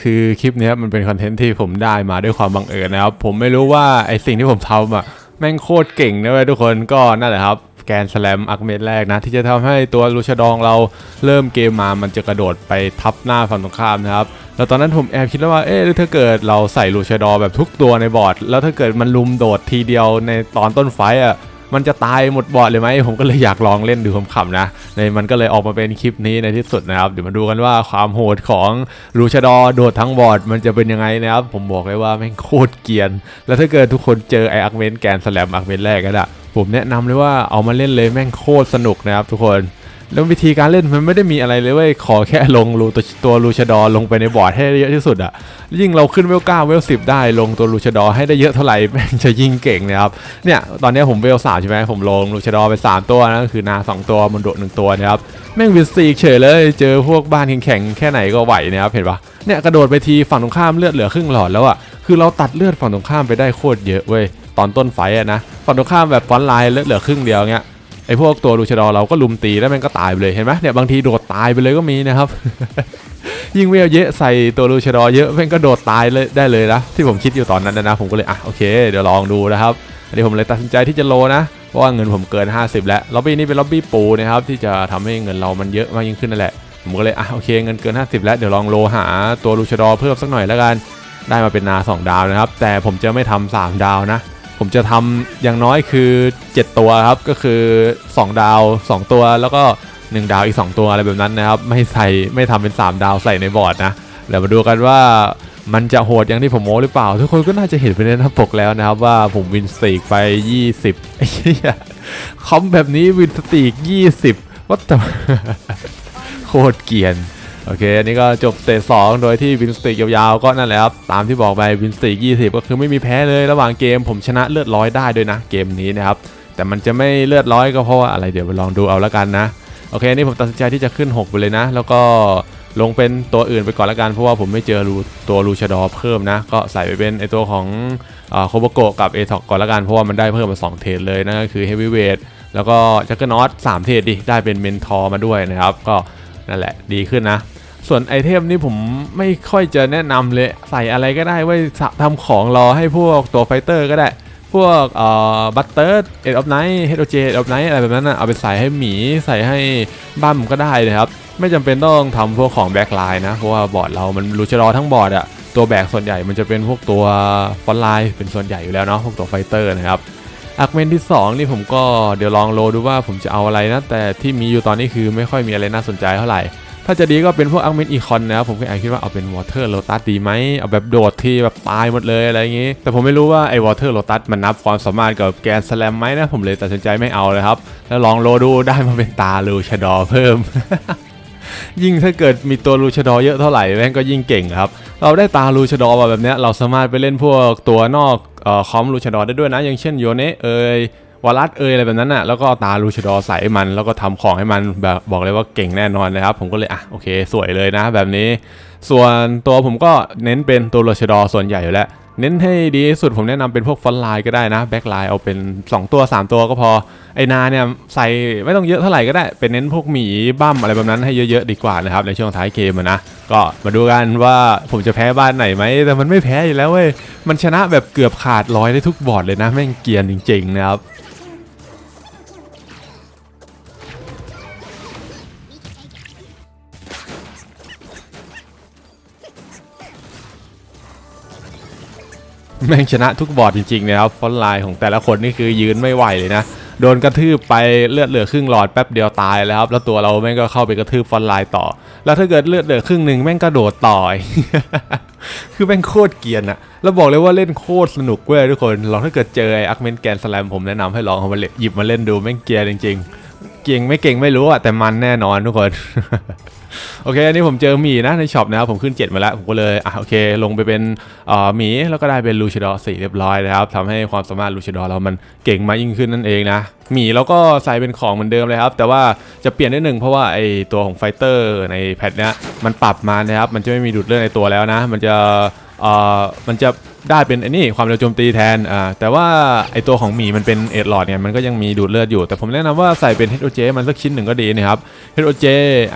คือคลิปนี้มันเป็นคอนเทนต์ที่ผมได้มาด้วยความบังเอิญนะครับ ผมไม่รู้ว่าไอสิ่งที่ผมทำอะแม่งโคตรเก่งนะเว้ยทุกคนก็นั่นแหละครับแกนสแลมอักเมดแรกนะ ที่จะทำให้ตัวลูชดองเราเริ่มเกมมามันจะกระโดดไปทับหน้าฝั่งตรงข้ามนะครับ แล้วตอนนั้นผมแอบคิดแล้วว่าเอ๊ะถ้าเกิดเราใส่ลูชดอแบบทุกตัวในบอร์ด แล้วถ้าเกิดมันลุมโดดทีเดียวในตอนต้นไฟอะ มันจะตายหมดบอดเลยไหมผมก็เลยอยากลองเล่นดูขำๆนะในมันก็เลยออกมาเป็นคลิปนี้ในที่สุดนะครับ เดี๋ยวมาดูกันว่าความโหดของลูชาดอโดดทั้งบอดมันจะเป็นยังไงนะครับ ผมบอกเลยว่าแม่งโคตรเกียน แล้วถ้าเกิดทุกคนเจอไออักเมนแกนสแลมอักเมนแรกกันอะผมแนะนำเลยว่าเอามาเล่นเลยแม่งโคตรสนุกนะครับทุกคน แล้ววิธีการเล่นมันไม่ได้มีอะไรเลยเว้ยขอแค่ลงรูตัวตัวลูชาดอลงไปในบอร์ดให้เยอะที่สุดอะยิ่งเราขึ้นเวลเก้าเวลสิบได้ลงตัวลูชาดอให้ได้เยอะเท่าไหร่แม่งจะยิ่งเก่งนะครับเนี่ยตอนนี้ผมเวลสามใช่ไหมผมลงลูชาดอไปสามตัวนะก็คือนาสองตัวมันโดดหนึ่งตัวนะครับแม่งวินสตีเฉยเลย เจอพวกบ้านแข็งๆแค่ไหนก็ไหวนะครับเห็นปะเนี่ยกระโดดไปทีฝั่งตรงข้ามเลือดเหลือครึ่งหลอดแล้วอะคือเราตัดเลือดฝั่งตรงข้ามไปได้โคตรเยอะเว้ยตอนต้นไฟอะนะฝั่งตรงข้ามแบบฟอนไลน์เลือดเหลือครึ่งเดียวเงี้ย ไอ้พวกตัวลูชดอเราก็ลุมตีแล้วมันก็ตายไปเลยเห็นไหมเนี่ยบางทีโดดตายไปเลยก็มีนะครับ ยิ่งเวลเยอะใส่ตัวลูชดอเยอะม่งก็โดดตายเลยได้เลยนะที่ผมคิดอยู่ตอนนั้นนะผมก็เลยอะโอเคเดี๋ยวลองดูนะครับอันนี้ผมเลยตัดสินใจที่จะโลนะเพราะว่าเงินผมเกิน 50 แล้วล็อบบี้นี้เป็นล็อบบี้ปูนะครับที่จะทำให้เงินเรามันเยอะมากยิ่งขึ้นนั่นแหละผมก็เลยอะโอเคเงินเกิน 50 แล้วเดี๋ยวลองโลหาตัวลูชดอเพิ่มสักหน่อยแล้วกันได้มาเป็นนาสองดาวนะครับ แต่ผมจะไม่ทำสามดาวนะ ผมจะทำอย่างน้อยคือ 7 ตัวครับ ก็คือ 2 ดาว 2 ตัวแล้วก็ 1 ดาวอีก 2 ตัวอะไรแบบนั้นนะครับ ไม่ใส่ไม่ทำเป็น 3 ดาวใส่ในบอร์ดนะเดี๋ยวมาดูกันว่ามันจะโหดอย่างที่ผมโม้หรือเปล่า ทุกคนก็น่าจะเห็นไปในหน้าปกแล้วนะครับ ว่าผมวินสตีกไป 20ไอ้เหี้ยคอมแบบนี้วินสตีก 20ว่าแต่โคตรเกียน โอเค อันนี้ก็จบเตจสองโดยที่วินสติกยาวๆ ก็นั่นแหละครับ ตามที่บอกไปวินสติก20 ก็คือไม่มีแพ้เลยระหว่างเกมผมชนะเลือดร้อยได้ด้วยนะ เกมนี้นะครับ แต่มันจะไม่เลือดร้อยก็เพราะว่าอะไรเดี๋ยวไปลองดูเอาล้วกันนะ โอเค นี่ผมตัดสินใจที่จะขึ้น 6 ไปเลยนะ แล้วก็ลงเป็นตัวอื่นไปก่อนละกัน เพราะว่าผมไม่เจอรูตัวลูชาดอเพิ่มนะ ก็ใส่ไปเป็นไอตัวของโคโบโกกับเอทอกก่อนละกันเพราะว่ามันได้เพิ่มมา2เทรดเลยนั่นก็คือเฮฟวีเวทแล้วก็จักเกอร์นอตสามเทรดดิได้เป็นเมนทอร์มาด้วยนะครับก็นั่นแหละดีขึ้นนะ ส่วนไอเทมนี่ผมไม่ค่อยจะแนะนำเลยใส่อะไรก็ได้ไว้ทำของรอให้พวกตัวไฟเตอร์ก็ได้ พวกเอ่อบัตเตอร์เอ็ดออฟไนท์เฮดโอเจเอ็ดออฟไนท์อะไรแบบนั้นนะเอาไปใส่ให้หมีใส่ให้บัมก็ได้นะครับ ไม่จำเป็นต้องทำพวกของแบ็คไลน์นะ เพราะว่าบอร์ดเรามันรูชรอทั้งบอร์ดอะตัวแบกส่วนใหญ่มันจะเป็นพวกตัวฟอนไลน์เป็นส่วนใหญ่อยู่แล้วเนาะพวกตัวไฟเตอร์นะครับอักเมนที่ 2 นี่ผมก็เดี๋ยวลองโลดูว่าผมจะเอาอะไรนะ แต่ที่มีอยู่ตอนนี้คือไม่ค่อยมีอะไรน่าสนใจเท่าไหร่ ถ้าจะดีก็เป็นพวกอักเมนอีคอนนะครับผมก็แอบคิดว่าเอาเป็นวอเตอร์โ t ตัสดีไหมเอาแบบโดดที่แบบตายหมดเลยอะไรอย่างงี้ แต่ผมไม่รู้ว่าไอ้วอเตอร์โ t ตัสมันนับความสามารถกับแกนสแลมไหมนะผมเลยตัดสินใจไม่เอาเลยครับ แล้วลองโลดูได้มาเป็นตาลูชดอเพิ่ม ยิ่งถ้าเกิดมีตัวลูชดอเยอะเท่าไหร่แม่งก็ยิ่งเก่งครับ เราได้ตาลูชดอมาแบบนี้เราสามารถไปเล่นพวกตัวนอกออคอมลูชดอได้ด้วยนะ อย่างเช่นโยเนะเอย วอลัสเอยอะไรแบบนั้นน่ะแล้วก็ตาลูชดอใส่มัน แล้วก็ทำของให้มันแบบบอกเลยว่าเก่งแน่นอนนะครับ ผมก็เลยอะโอเคสวยเลยนะ แบบนี้ ส่วนตัวผมก็เน้นเป็นตัวลูชดอส่วนใหญ่อยู่แล้วเน้นให้ดีที่สุดผมแนะนำเป็นพวกฟอนต์ไลน์ก็ได้นะแบ็คไลน์เอาเป็น 2 ตัว 3 ตัวก็พอ ไอนาเนี่ยใส่ไม่ต้องเยอะเท่าไหร่ก็ได้ เป็นเน้นพวกหมีบั้มอะไรแบบนั้นให้เยอะๆดีกว่านะครับ ในช่วงท้ายเกมนะ ก็มาดูกันว่าผมจะแพ้บ้านไหนไหม แต่มันไม่แพ้อยู่แล้วเว้ย มันชนะแบบเกือบขาดร้อยได้ทุกบอร์ดเลยนะ แม่งเกียนจริงๆนะครับ แม่งชนะทุกบอร์ดจริงๆนะครับฟอนไลน์ของแต่ละคนนี่คือยืนไม่ไหวเลยนะ โดนกระทืบไปเลือดเหลือครึ่งหลอดแป๊บเดียวตายแล้วครับ แล้วตัวเราแม่งก็เข้าไปกระทืบฟอนไลน์ต่อ แล้วถ้าเกิดเลือดเหลือครึ่งหนึ่งแม่งกระโดดต่อยคือแม่งโคตรเกียนอะแล้วบอกเลยว่าเล่นโคตรสนุกเว้ยทุกคนลองถ้าเกิดเจอไอ้อักเมนแกนสแลมผมแนะนำให้ลองเอามาเล่นหยิบมาเล่นดูแม่งเกียนจริง ๆ เก่งไม่เก่งไม่รู้อะแต่มันแน่นอนทุกคน โอเคอันนี้ผมเจอหมีนะในช็อปนะครับผมขึ้น 7 มาแล้ว ผมก็เลยอะโอเค ลงไปเป็นอ่อหมีแล้วก็ได้เป็นลูชิดอสี่เรียบร้อยนะครับทำให้ความสามารถลูชิดอเรามันเก่งมากยิ่งขึ้นนั่นเองนะหมีแล้วก็ใส่เป็นของเหมือนเดิมเลยครับ แต่ว่าจะเปลี่ยนนิดนึงเพราะว่าไอตัวของไฟเตอร์ในแพทเนี้ยมันปรับมานะครับมันจะไม่มีดูดเลือดในตัวแล้วนะ มันจะเอ่อมันจะ ได้เป็นไอ้นี่ความเร็วโจมตีแทนอ่าแต่ว่าไอตัวของหมีมันเป็นเอ็ดหลอดเนี่ยมันก็ยังมีดูดเลือดอยู่ แต่ผมแนะนำว่าใส่เป็น HOJ มันสักชิ้นหนึ่งก็ดีนะครับ HOJ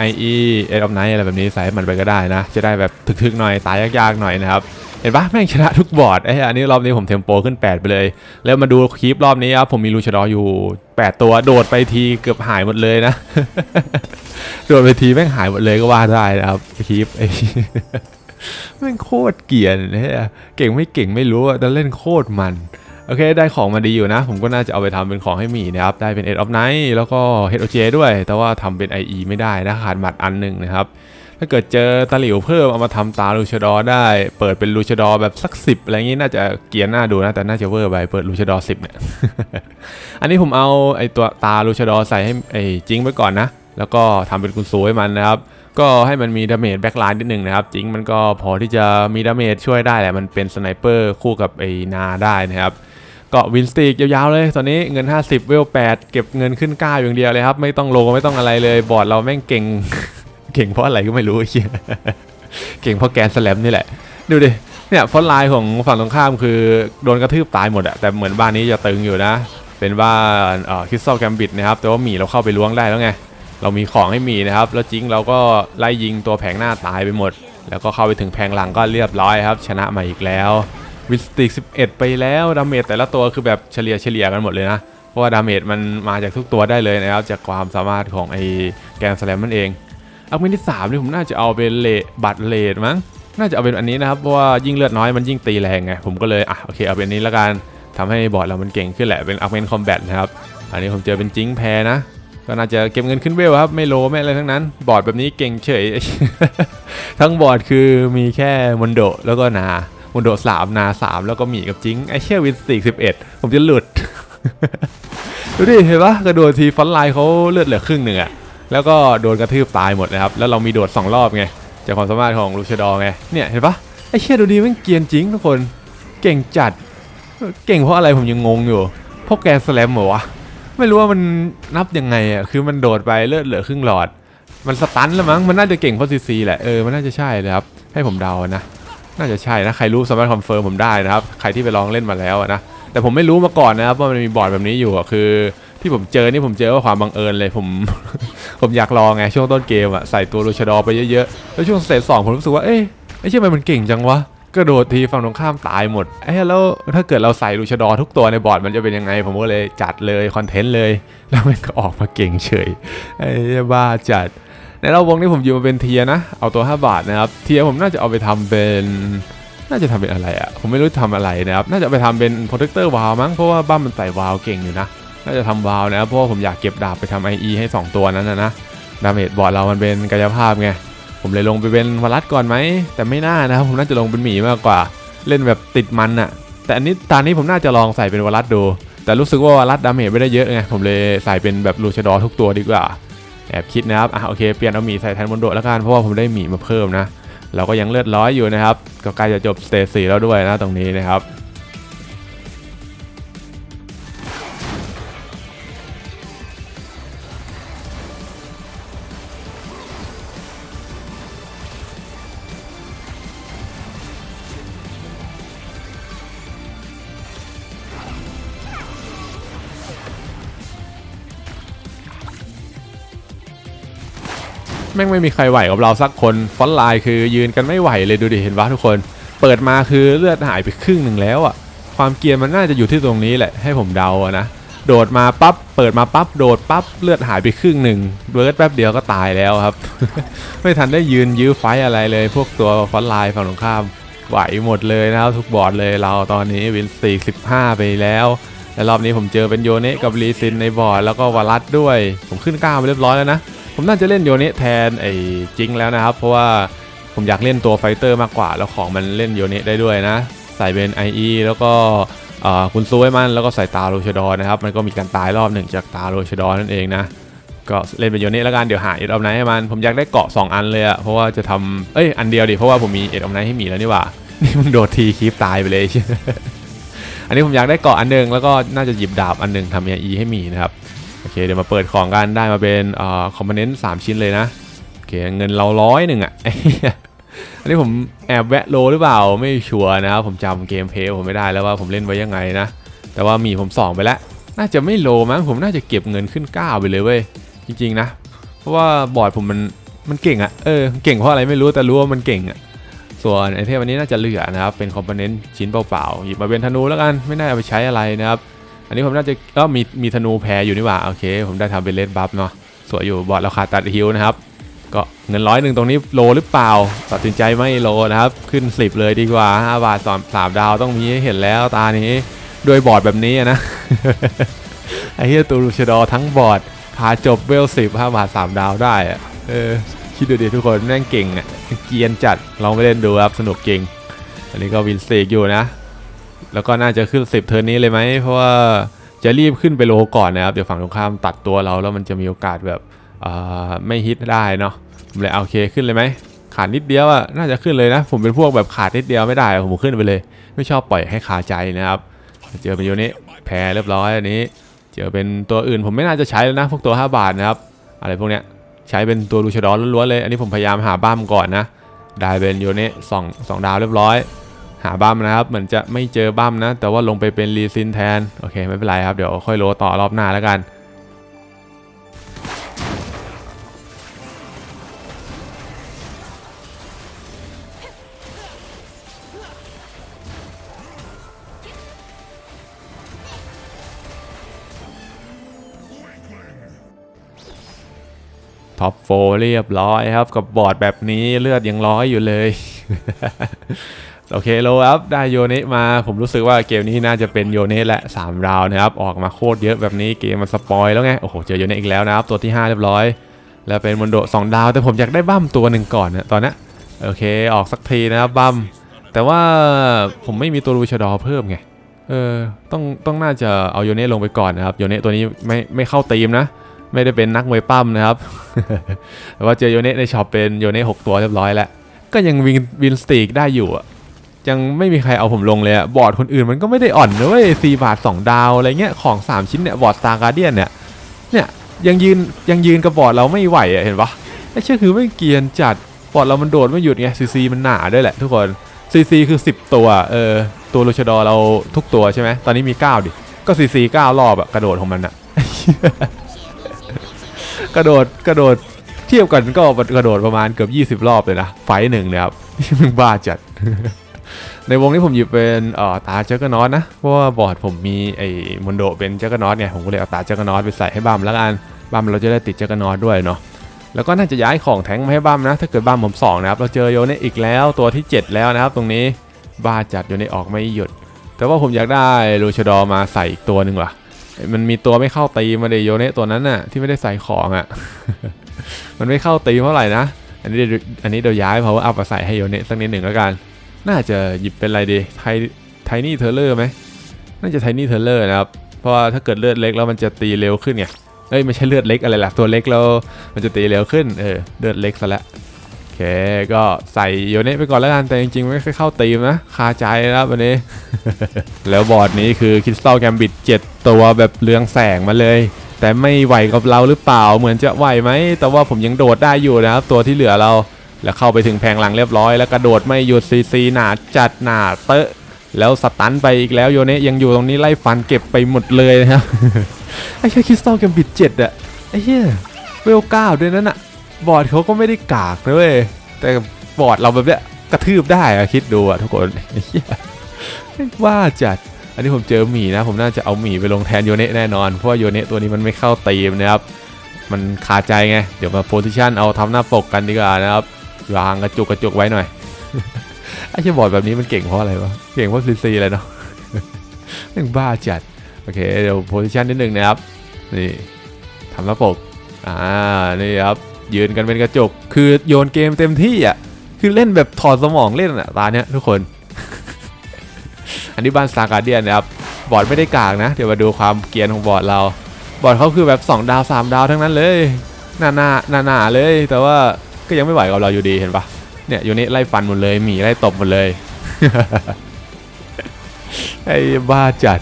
IE Ed of Night อะไรแบบนี้ใส่ให้มันไปก็ได้นะ จะได้แบบถึกๆหน่อยตายยากๆหน่อยนะครับเห็นปะแม่งชนะทุกบอร์ดไอ้อันนี้รอบนี้ผมเทมโปขึ้น 8 ไปเลย แล้วมาดูคลิปรอบนี้ครับผมมีลูชดออยู่ 8 ตัวโดดไปทีเกือบหายหมดเลยนะ โดดไปทีแม่งหายหมดเลยก็ว่าได้นะครับคลิปไอ้ แม่งโคตรเกลียนเนี่ยเก่งไม่เก่งไม่รู้แต่เล่นโคตรมันโอเค ได้ของมาดีอยู่นะ ผมก็น่าจะเอาไปทำเป็นของให้มีนะครับ ได้เป็น Ed of Night แล้วก็ HOJ ด้วย แต่ว่าทำเป็น IE ไม่ได้นะขาดหมัดอันหนึ่งนะครับ ถ้าเกิดเจอตะหลิวเพิ่มเอามาทำตาลูชดอได้ เปิดเป็นลูชดอแบบสักสิบอะไรอย่างงี้น่าจะเกียนหน้าดูนะ แต่น่าจะเวอร์ไป เปิดลูชดอสิบเนี่ย อันนี้ผมเอาไอตัวตาลูชดอใส่ให้ไอจิงไว้ก่อนนะ แล้วก็ทำเป็นกุญซูให้มันนะครับ ก็ให้มันมีดาเมจแบ็คไลน์นิดนึงนะครับจิงมันก็พอที่จะมีดาเมจช่วยได้แหละ มันเป็นสไนเปอร์คู่กับไอนาได้นะครับ ก็วินสตีกยาวๆเลย ตอนนี้เงิน 50 เวล 8 เก็บเงินขึ้นก้าอย่างเดียวเลยครับ ไม่ต้องโลไม่ต้องอะไรเลยบอร์ดเราแม่งเก่ง เก่งเพราะอะไรก็ไม่รู้เหี้ยเก่งเพราะแกนสแลมนี่แหละ ดูดิเนี่ยฟอนไลน์ของฝั่งตรงข้ามคือโดนกระทืบตายหมดอะแต่เหมือนบ้านนี้จะตึงอยู่นะ เป็นบ้านเอ่อคริสตัลแกมบิดนะครับแต่ว่าหมีเราเข้าไปล้วงได้แล้วไง เรามีของให้มีนะครับ แล้วจริงเราก็ไล่ยิงตัวแผงหน้าตายไปหมด แล้วก็เข้าไปถึงแผงหลังก็เรียบร้อยครับ ชนะมาอีกแล้ววิสติก 11 ไปแล้วดาเมจแต่ละตัวคือแบบเฉลี่ยเฉลี่ยกันหมดเลยนะ เพราะว่าดาเมจมันมาจากทุกตัวได้เลยนะครับ จากความสามารถของไอแกนสแลมนั่นเองอัพเมนที่3นี่ผมน่าจะเอาเป็นเลดบัตเลดมั้งน่าจะเอาเป็นอันนี้นะครับเพราะว่ายิ่งเลือดน้อยมันยิ่งตีแรงไงผมก็เลยอะโอเคเอาเป็นนี้แล้วกันทำให้บอร์ดเรามันเก่งขึ้นแหละเป็นอัพเมนคอมแบทนะครับอันนี้ผมเจอเป็นจิงแพรนะ ก็น่าจะเก็บเงินขึ้นเวลครับ ไม่โลไม่อะไรทั้งนั้น บอร์ดแบบนี้เก่งเฉย ทั้งบอร์ดคือมีแค่มอนโดแล้วก็นา มอนโดสามนาสามแล้วก็หมีกับจิงไอเชี่ยวินสติกสิบเอ็ดผมจะหลุด ดูดิ เห็นปะกระโดดทีฟอนไลน์เขาเลือดเหลือครึ่งหนึ่งอะแล้วก็โดนกระทืบตายหมดนะครับ แล้วเรามีโดดสองรอบไง จากความสามารถของลูชดอไง เนี่ยเห็นปะไอเชี่ยดูดีแมันเกียนจริงทุกคน เก่งจัด เก่งเพราะอะไรผมยังงงอยู่เพราะแกสแลมเหรอวะ ไม่รู้ว่ามันนับยังไงอะคือมันโดดไปเลือดเหลือครึ่งหลอด มันสตันแล้วมั้งมันน่าจะเก่งเพราะซีซีแหละเออมันน่าจะใช่เลยครับให้ผมเดานะน่าจะใช่นะใครรู้สามารถคอนเฟิร์มผมได้นะครับใครที่ไปลองเล่นมาแล้วนะแต่ผมไม่รู้มาก่อนนะครับว่ามันมีบอร์ดแบบนี้อยู่อะคือ ที่ผมเจอนี่ผมเจอว่าความบังเอิญเลยผม ผมอยากลองไงช่วงต้นเกมอะใส่ตัวลูชดอไปเยอะๆแล้วช่วงสเตจสองผมรู้สึกว่าเอ๊ะไอ้เชี่ยทำไมมันเก่งจังวะ กระโดดทีฝั่งตรงข้ามตายหมดเอ้ยแล้วถ้าเกิดเราใส่ลูชดอทุกตัวในบอร์ดมันจะเป็นยังไง ผมก็เลยจัดเลยคอนเทนต์เลย แล้วมันก็ออกมาเก่งเฉยไอ้ยบ้าจัด ในเราวงนี้ผมยืมมาเป็นเทียนะ เอาตัว 5 บาทนะครับ เทียผมน่าจะเอาไปทำเป็น น่าจะทำเป็นอะไรอะ่ะ ผมไม่รู้ทำอะไรนะครับ น่าจะไปทำเป็นโปรเทคเตอร์วาลมั้ง เพราะว่าบ้านมันใส่วาลเก่งอยู่นะ น่าจะทำวาลนะครับ เพราะว่าผมอยากเก็บดาบไปทำ IE ให้ 2 ตัวนั้นนะนะ ดาเมจบอร์ดเรามันเป็นกายภาพไง ผมเลยลงไปเป็นวารัสก่อนไหม แต่ไม่น่านะครับ ผมน่าจะลงเป็นหมีมากกว่า เล่นแบบติดมันอะแต่อันนี้ตอนนี้ผมน่าจะลองใส่เป็นวารัสดู แต่รู้สึกว่าวารัสดาเมจไม่ได้เยอะไง ผมเลยใส่เป็นแบบลูชดอทุกตัวดีกว่า แอบคิดนะครับ อะโอเค เปลี่ยนเอาหมีใส่แทนบนโดดแล้วกัน เพราะว่าผมได้หมีมาเพิ่มนะ เราก็ยังเลือดร้อยอยู่นะครับ ก็ใกล้จะจบสเตจสี่แล้วด้วยนะตรงนี้นะครับ ม่งไม่มีใครไหวกับเราสักคนฟอนไลน์คือยืนกันไม่ไหวเลยดูดิเห็นปะทุกคน เปิดมาคือเลือดหายไปครึ่งหนึ่งแล้วอะความเกียนมันน่าจะอยู่ที่ตรงนี้แหละให้ผมเดาอะนะโดดมาปั๊บเปิดมาปั๊บโดดปั๊บเลือดหายไปครึ่งหนึ่งเบิร์ดแป๊บเดียวก็ตายแล้วครับ ไม่ทันได้ยืนยื้อไฟอะไรเลย พวกตัวฟอนไลน์ฝั่งตรงข้ามไหวหมดเลยนะครับทุกบอร์ดเลยเราตอนนี้วินสี่สิบห้าไปแล้วและรอบนี้ผมเจอเป็นโยเนะกับรีซินในบอร์ดแล้วก็วารัสด้วย ผมขึ้นก้าวไปเรียบร้อยแล้วนะ ผมน่าจะเล่นโยนะแทนไอ้จิงแล้วนะครับ เพราะว่าผมอยากเล่นตัวไฟเตอร์มากกว่า แล้วของมันเล่นโยนะได้ด้วยนะ ใส่เป็น IE แล้วก็คุณซูให้มันแล้วก็ใส่ตาโรชดอนะครับ มันก็มีการตายรอบหนึ่งจากตาโรชดอนั่นเองนะก็เล่นเป็นโยนะแล้วกันเดี๋ยวหาเอ็ดออฟไนท์ให้มัน ผมอยากได้เกาะ 2 อันเลยอะเพราะว่าจะทำเอ้ยอันเดียวดิเพราะว่าผมมีเอ็ดออฟไนท์ให้หมีแล้วนี่หว่านี่มึงโดดทีคีปตายไปเลยเชี่ยอันนี้ผมอยากได้เกาะอันหนึงแล้วก็น่าจะหยิบดาบอันหนึงทำยาอีให้หมีนะครับ เคเดี๋ยวมาเปิดของกันได้มาเป็นอ่อคอมโพเนนต์สามชิ้นเลยนะโอเคเงินเราร้อยหนึ่งอะอันนี้ผมแอบแวะโลหรือเปล่าไม่ชัวร์นะครับผมจำเกมเพลย์ผมไม่ได้แล้วว่าผมเล่นไว้ยังไงนะ แต่ว่ามีผมส่องไปแล้ว น่าจะไม่โลมั้งผมน่าจะเก็บเงินขึ้นก้าวไปเลยเว้ยจริง ๆ นะ เพราะว่าบอร์ดผมมันมันเก่งอะเออเก่งเพราะอะไรไม่รู้แต่รู้ว่ามันเก่งอะส่วนไอเทมอันนี้น่าจะเหลือนะครับเป็นคอมโพเนนต์ชิ้นเปล่าๆหยิบมาเป็นธนูแล้วกันไม่น่าเอาไปใช้อะไรนะครับ อันนี้ผมน่าจะก็มีมีธนูแพรอยู่นี่หว่าโอเค ผมได้ทำเป็นเลดบัฟเนาะสวยอยู่บอดราขาตัดฮิวนะครับ ก็เงินร้อยหนึ่งตรงนี้โลหรือเปล่า ตัดสินใจไม่โลนะครับ ขึ้นสิบเลยดีกว่า5บาทสามสามดาวต้องมีให้เห็นแล้วตานี้ด้วยบอดแบบนี้นะไอ้เฮียตูรูชดอทั้งบอดพาจบเวลสิบห้าบาทสามดาวได้อะเออคิดดูดิทุกคนแม่งเก่งอะเกียนจัดลองไปเล่นดูครับสนุกจริงอันนี้ก็วินเตกอยู่นะ แล้วก็น่าจะขึ้นสิบเทิร์นนี้เลยไหม เพราะว่าจะรีบขึ้นไปโลก่อนนะครับ เดี๋ยวฝั่งตรงข้ามตัดตัวเราแล้วมันจะมีโอกาสแบบอ่าไม่ฮิตได้เนาะผมเลยเอาโอเคขึ้นเลยไหม ขาดนิดเดียวอะน่าจะขึ้นเลยนะ ผมเป็นพวกแบบขาดนิดเดียวไม่ได้ ผมขึ้นไปเลย ไม่ชอบปล่อยให้คาใจนะครับ เจอเป็นโยนี้แพ้เรียบร้อยอันนี้ เจอเป็นตัวอื่นผมไม่น่าจะใช้แล้วนะ พวกตัว 5 บาทนะครับ อะไรพวกเนี้ยใช้เป็นตัวลูชดอนล้วนๆเลย อันนี้ผมพยายามหาบ้ามก่อนนะ ได้เป็นโยนี้สองสองดาวเรียบร้อย หาบ้ามนะครับ เหมือนจะไม่เจอบ้ามนะ แต่ว่าลงไปเป็นรีซินแทน โอเค ไม่เป็นไรครับ เดี๋ยวค่อยโลต่อรอบหน้าแล้วกันท็อปโฟเรียบร้อยครับ กับบอร์ดแบบนี้เลือดยังร้อยอยู่เลย โอเคโลครับได้โยเนะมาผมรู้สึกว่าเกมนี้น่าจะเป็นโยเนะแหละ3ราวนะครับ ออกมาโคตรเยอะแบบนี้เกมมันสปอยแล้วไง โอ้โห เจอโยเนะอีกแล้วนะครับ ตัวที่ 5 เรียบร้อย แล้วเป็นมอนโดสองดาว แต่ผมอยากได้บั้มตัวหนึ่งก่อนนะตอนนี้โอเคออกสักทีนะครับบั้มแต่ว่าผมไม่มีตัวรูชดอเพิ่มไงเออต้องต้องน่าจะเอาโยเนะลงไปก่อนนะครับโยเนะตัวนี้ไม่ไม่เข้าตีมนะ ไม่ได้เป็นนักมวยปั้มนะครับแต่ว่าเจอโยเนะในช็อปเป็นโยเนะหกตัวเรียบร้อยแล้วก็ยังวินวินสตีกได้อยู่อะ ยังไม่มีใครเอาผมลงเลยอะบอร์ดคนอื่นมันก็ไม่ได้อ่อนนะเว้ยสี่บาท2ดาวอะไรเงี้ยของ3ชิ้นเนี่ยบอร์ดสตาร์การเดียนเนี่ยเนี่ยยังยืนยังยืนกับบอร์ดเราไม่ไหวอะเห็นปะไอ้เชื่อคือไม่เกียนจัดบอร์ดเรามันโดดไม่หยุดไงซีซีมันหนาด้วยแหละทุกคนซีซีคือ 10 ตัวเออตัวลูชดอเราทุกตัวใช่ไหมตอนนี้มี 9 ดิ ก็ซีซี9รอบอะกระโดดของมันอะกระโดดกระโดดเทียบกันก็กระโดดประมาณเกือบ 20 รอบเลยนะไฟหนึ่งเนี่ยครับมึงบ้าจัด ในวงนี้ผมหยิบเป็นอ่อตาเจ้ากระนอตนะ เพราะว่าบอร์ดผมมีไอ้มอนโดเป็นเจ้ากระนอตเนี่ย ผมก็เลยเอาตาเจ้ากระนอตไปใส่ให้บัมแล้วกันบัมเราจะได้ติดเจ้ากระนอตด้วยเนาะแล้วก็น่าจะย้ายของแท้งมาให้บัมนะ ถ้าเกิดบัมผมสองนะครับ เราเจอโยเนะอีกแล้วตัวที่ 7 แล้วนะครับ ตรงนี้บ้าจัดโยเนะออกไม่หยุด แต่ว่าผมอยากได้ลูชดอมาใส่อีกตัวหนึ่งว่ะ มันมีตัวไม่เข้าตีมาเดโยเนะตัวนั้นน่ะที่ไม่ได้ใส่ของอะ มันไม่เข้าตีเท่าไหร่นะ อันนี้อันนี้เดี๋ยวย้ายเพราะว่าเอามาใส่ให้โยเนะสักนิดหนึ่งแล้วกัน น่าจะหยิบเป็นอะไรดีไทไทนี่เทเลอร์ไหมน่าจะไทนี่เทเลอร์นะครับ เพราะว่าถ้าเกิดเลือดเล็กแล้วมันจะตีเร็วขึ้นไงเอ้ยไม่ใช่เลือดเล็กอะไรล่ะตัวเล็กแล้วมันจะตีเร็วขึ้นเออเลือดเล็กซะแล้วโอเคก็ใส่โยเนะไปก่อนแล้วกันแต่จริงๆ ไม่ค่อยเข้าตีมนะคาใจนะครับวันนี้ แล้วบอร์ดนี้คือคริสตัลแกมบิด7ตัวแบบเรืองแสงมาเลย แต่ไม่ไหวกับเราหรือเปล่าเหมือนจะไหวไหมแต่ว่าผมยังโดดได้อยู่นะครับ ตัวที่เหลือเรา แล้วเข้าไปถึงแพงหลังเรียบร้อยแล้วกระโดดไม่หยุดซีซีหนาจัดหนาเตะแล้วสตันไปอีกแล้วโยเนะยังอยู่ตรงนี้ไล่ฟันเก็บไปหมดเลยนะครับไอ้แค่คริสตัลแกมบิดเจ็ดอะไอ้เหี้ยเวลเก้าด้วยนั่นอะบอร์ดเขาก็ไม่ได้กากนะเว้ยแต่บอร์ดเราแบบเนี้ยกระทืบได้อะคิดดูอะทุกคนไอ้เหี้ยว่าจัดอันนี้ผมเจอหมีนะ ผมน่าจะเอาหมีไปลงแทนโยเนะแน่นอนเพราะโยเนะตัวนี้มันไม่เข้าตีมนะครับมันคาใจไงเดี๋ยวมาโพซิชันเอาทำหน้าปกกันดีกว่านะครับ วางกระจุกกระจุกไว้หน่อยไอ้เชี่ยบอร์ดแบบนี้มันเก่งเพราะอะไรวะ เก่งเพราะซีซีเลยเนาะแม่งบ้าจัด โอเค เดี๋ยวโพซิชันนิดนึงนะครับ นี่ทำหน้าปก อ่า นี่ครับ ยืนกันเป็นกระจุกคือโยนเกมเต็มที่อะ คือเล่นแบบถอดสมองเล่นอะ ตาเนี้ยทุกคน อันนี้บ้านสตาร์การเดียนนะครับ บอร์ดไม่ได้กากนะ เดี๋ยวมาดูความเกียนของบอร์ดเรา บอร์ดเขาคือแบบ 2 ดาว 3 ดาวทั้งนั้นเลย หน้าหน้าหน้าหน้าเลย แต่ว่า ก็ยังไม่ไหวกับเราอยู่ดีเห็นปะเนี่ยอยู่นี่ไล่ฟันหมดเลยหมีไล่ตบหมดเลยไอ้บ้าจัด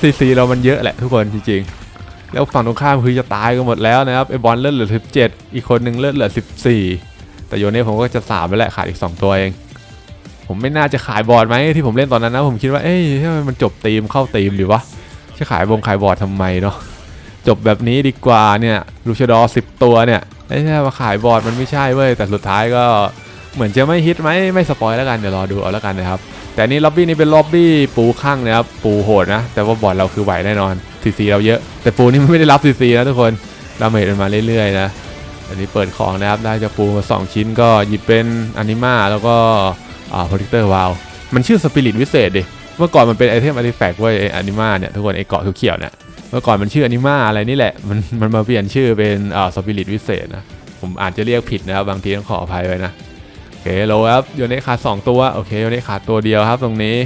ซีซีเรามันเยอะแหละทุกคนจริงๆ แล้วฝั่งตรงข้ามคือจะตายกันหมดแล้วนะครับไอ้บอลเลือดเหลือ 17 อีกคนหนึ่งเลือดเหลือ 14 แต่โยนนี้ผมก็จะสามไปแหละขาดอีก 2 ตัวเอง ผมไม่น่าจะขายบอร์ดไหมที่ผมเล่นตอนนั้นนะ ผมคิดว่าเอ้ยทำไมมันจบตีมเข้าตีมดีวะจะขายบงขายบอร์ดทำไมเนาะจบแบบนี้ดีกว่าเนี่ยลูชดอสิบตัวเนี่ย ไอ้ที่มาขายบอร์ดมันไม่ใช่เว้ยแต่สุดท้ายก็เหมือนจะไม่ฮิตไหมไม่สปอยแล้วกันเดี๋ยวรอดูเอาแล้วกันนะครับแต่นี่ล็อบบี้นี้เป็นล็อบบี้ปูข้างนะครับปูโหดนะแต่ว่าบอร์ดเราคือไหวแน่นอนซีซีเราเยอะแต่ปูนี่ไม่ได้รับซีซีนะทุกคนดาเมจมันมาเรื่อยๆนะอันนี้เปิดของนะครับได้จากปูมาสองชิ้นก็หยิบเป็นอนิมาแล้วก็อ่าโปรเทคเตอร์วาลมันชื่อสปิริตวิเศษดิเมื่อก่อนมันเป็นไอเทมอาร์ติแฟกต์เว้ยไออนิมาเนี่ยทุกคนไอเกาะเขียวๆเนี่ย เมื่อก่อนมันชื่ออนิมาอะไรนี่แหละ มันมันมาเปลี่ยนชื่อเป็นอ่าสปิริตวิเศษนะ ผมอาจจะเรียกผิดนะครับ บางทีต้องขออภัยไว้นะ โอเคโลครับโยเนขาดสองตัว โอเคโยเนขาดตัวเดียวครับ ตรงนี้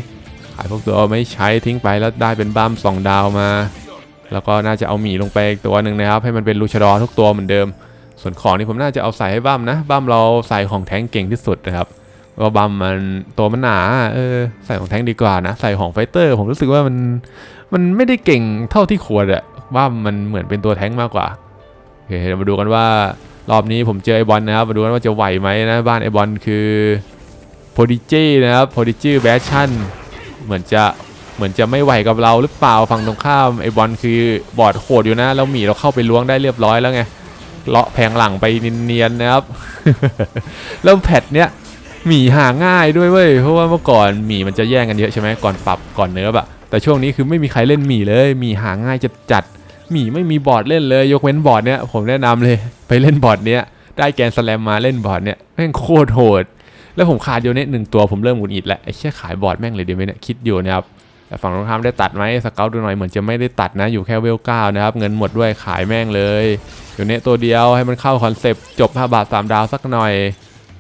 ขายพวกตัวไม่ใช้ทิ้งไปแล้วได้เป็นบัมสองดาวมา แล้วก็น่าจะเอาหมีลงไปอีกตัวหนึ่งนะครับ ให้มันเป็นลูชดอทุกตัวเหมือนเดิม ส่วนของนี่ผมน่าจะเอาใส่ให้บัมนะ บัมเราใส่ของแท้งเก่งที่สุดนะครับเพราะว่าบัมมันตัวมันหนาเออใส่ของแท้งดีกว่านะ ใส่ของไฟเตอร์ ผมรู้สึกว่ามัน มันไม่ได้เก่งเท่าที่ควรอะว่ามันเหมือนเป็นตัวแท้งมากกว่าโอเคเดี๋ยวมาดูกันว่ารอบนี้ผมเจอไอบอลนะครับมาดูกันว่าจะไหวไหมนะบ้านไอบอลคือโพดิจีนะครับโพดิจีแบชชั่นเหมือนจะเหมือนจะไม่ไหวกับเราหรือเปล่าฝั่งตรงข้ามไอบอลคือบอดโหดอยู่นะแล้วหมีเราเข้าไปล้วงได้เรียบร้อยแล้วไงเลาะแพงหลังไปเนียนๆนะครับ แล้วแพทเนี้ยหมีหาง่ายด้วยเว้ยเพราะว่าเมื่อก่อนหมีมันจะแย่งกันเยอะใช่ไหมก่อนปรับก่อนเนิร์ฟอะ แต่ช่วงนี้คือไม่มีใครเล่นหมีเลยหมีหาง่ายจะจัดหมีไม่มีบอร์ดเล่นเลย ยกเว้นบอร์ดเนี้ยผมแนะนำเลยไปเล่นบอร์ดเนี้ยได้แกนสแลมมาเล่นบอร์ดเนี้ยแม่งโคตรโหด แล้วผมขาดโยเนตหนึ่งตัวผมเริ่มหงุดหงิดแล้วไอ้แค่ขายบอร์ดแม่งเลยดีไหมเนี่ยคิดอยู่นะครับแต่ฝั่งตรงข้ามได้ตัดไหมสเกลดูหน่อยเหมือนจะไม่ได้ตัดนะอยู่แค่เวลเก้านะครับเงินหมดด้วยขายแม่งเลยอยู่เนี้ยตัวเดียวให้มันเข้าคอนเซปต์จบ5บาท3ดาวสักหน่อย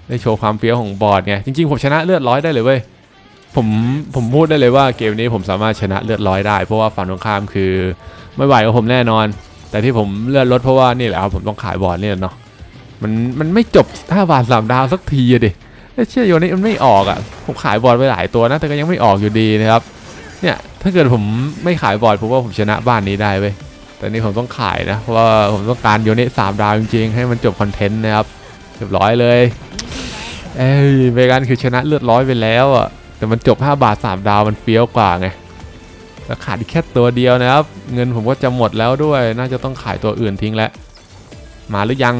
ได้โชว์ความเฟี้ยวของบอร์ดไงจริงๆผมชนะเลือดร้อยได้เลยเว้ย ผมผมพูดได้เลยว่าเกมนี้ผมสามารถชนะเลือดร้อยได้ เพราะว่าฝั่งตรงข้ามคือ ไม่ไหวกับผมแน่นอน แต่ที่ผมเลือดลดเพราะว่านี่แหละครับผมต้องขายบอร์ดเนี่ยเนาะมันมันไม่จบ5บาท3ดาวสักทีอะดิไอ้เชื่อโยนี่มันไม่ออกอะผมขายบอร์ดไปหลายตัวนะ แต่ก็ยังไม่ออกอยู่ดีนะครับเนี่ยถ้าเกิดผมไม่ขายบอร์ดผมว่าผมชนะบ้านนี้ได้เว้ยแต่นี่ผมต้องขายนะเพราะว่าผมต้องการโยนิสามดาวจริงๆให้มันจบคอนเทนต์นะครับเรียบร้อยเลยเอ้ยเมกันคือชนะเลือดร้อยไปแล้วอะ แต่มันจบ 5 บาท 3 ดาวมันเฟี้ยวกว่าไงแล้วขาดอีกแค่ตัวเดียวนะครับ เงินผมก็จะหมดแล้วด้วย น่าจะต้องขายตัวอื่นทิ้งแล้ว มาหรือยัง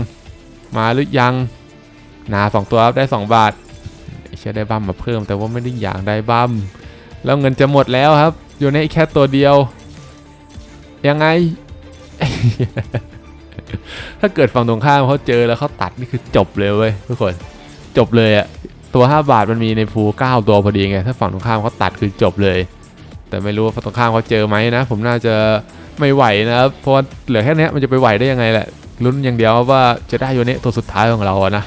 มาหรือยังนาสองตัวครับได้ 2 บาทเชื่อได้บัมมาเพิ่ม แต่ว่าไม่ได้อยากได้บัมแล้วเงินจะหมดแล้วครับ อยู่ในแค่ตัวเดียว ยังไง ถ้าเกิดฝั่งตรงข้ามเขาเจอแล้วเขาตัดนี่คือจบเลยเว้ยทุกคน จบเลยอะ ตัว 5 บาทมันมีในภู9ตัวพอดีไง ถ้าฝั่งตรงข้ามเขาตัดคือจบเลย แต่ไม่รู้ว่าฝั่งตรงข้ามเขาเจอไหมนะ ผมน่าจะไม่ไหวนะครับเพราะว่าเหลือแค่นี้มันจะไปไหวได้ยังไงแหละลุ้นอย่างเดียวว่าจะได้โยเนะตัวสุดท้ายของเราอะนะ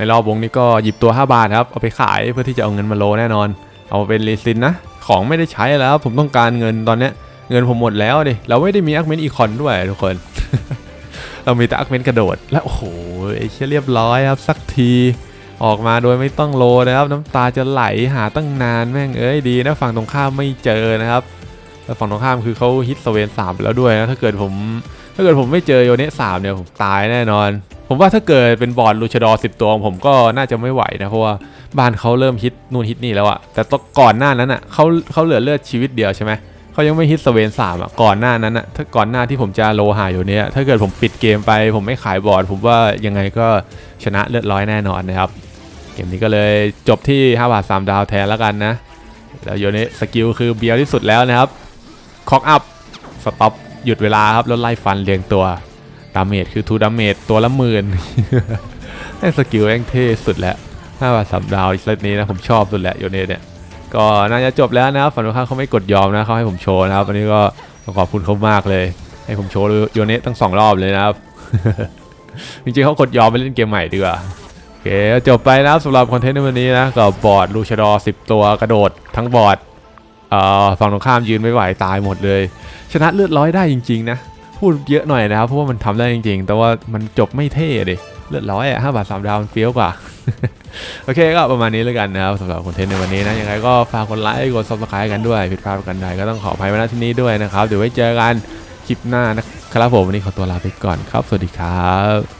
ในรอบวงนี้ก็หยิบตัว 5 บาทครับ เอาไปขายเพื่อที่จะเอาเงินมาโลแน่นอน เอาเป็นรีซินนะ ของไม่ได้ใช้แล้วผมต้องการเงินตอนนี้เงินผมหมดแล้วดิ เราไม่ได้มีอักเมนอีคอนด้วยทุกคน เรามีแต่อักเมนกระโดด และโอ้โหไอ้เชี่ยเรียบร้อยครับสักทีออกมาโดยไม่ต้องโลนะครับ น้ำตาจะไหลหาตั้งนานแม่งเอ้ยดีนะฝั่งตรงข้ามไม่เจอนะครับแล้วฝั่งตรงข้ามคือเขาฮิตสเวนสามไปแล้วด้วยนะถ้าเกิดผม ถ้าเกิดผมไม่เจอโยเนะสามเนี่ยผมตายแน่นอน ผมว่าถ้าเกิดเป็นบอร์ดลูชดอสิบตัวผมก็น่าจะไม่ไหวนะเพราะว่าบ้านเขาเริ่มฮิตนู่นฮิตนี่แล้วอะแต่ตก่อนหน้านั้นอะเขาเขาเหลือเลือดชีวิตเดียวใช่ไหมเขายังไม่ฮิตสเวนสามอะก่อนหน้านั้นอะถ้าก่อนหน้าที่ผมจะโลหาอยู่เนี้ยถ้าเกิดผมปิดเกมไป ผมไม่ขายบอร์ด ผมว่ายังไงก็ชนะเลือดร้อยแน่นอนนะครับเกมนี้ก็เลยจบที่5บาท3ดาวแทนแล้วกันนะแล้วโยเนะสกิลคือเบียวที่สุดแล้วนะครับคอกอัพสต็อป หยุดเวลาครับแล้วไล่ฟันเรียงตัวดาเมจคือทูดาเมจตัวละหมื่นไอ้สกิลแองเท่สุดแล้วห้าบาทสามดาวเซตนี้นะผมชอบสุดแหละโยเนเนี่ยก็น่าจะจบแล้วนะครับฝั่าเขาไม่กดยอมนะเขาให้ผมโชว์นะครับวันนี้ก็ขอบคุณเขามากเลย ให้ผมโชว์โยเนตั้งสองรอบเลยนะครับจริงๆเขากดยอมไปเล่นเกมใหม่ดีกว่าเคจบไปแล้วสำหรับคอนเทนต์ในวันนี้นะกับบอร์ดลูชดอ10 ตัวกระโดดทั้งบอร์ด ฝั่งตรงข้ามยืนไม่ไหวตายหมดเลย ชนะเลือดร้อยได้จริง ๆ นะ พูดเยอะหน่อยนะครับ เพราะว่ามันทำได้จริง ๆ แต่ว่ามันจบไม่เท่อะดิเลือดร้อยอะห้าบาทสามดาวมันเฟี้ยวกว่า โอเคก็ประมาณนี้แล้วกันนะครับสำหรับคอนเทนต์ในวันนี้นะ ยังไงก็ฝากกดไลค์กดซับสไครต์กันด้วยผิดพลาดกันใดก็ต้องขออภัยไว้ณที่นี้ด้วยนะครับเดี๋ยวไว้เจอกันคลิปหน้านะครับผมวันนี้ขอตัวลาไปก่อนครับ สวัสดีครับ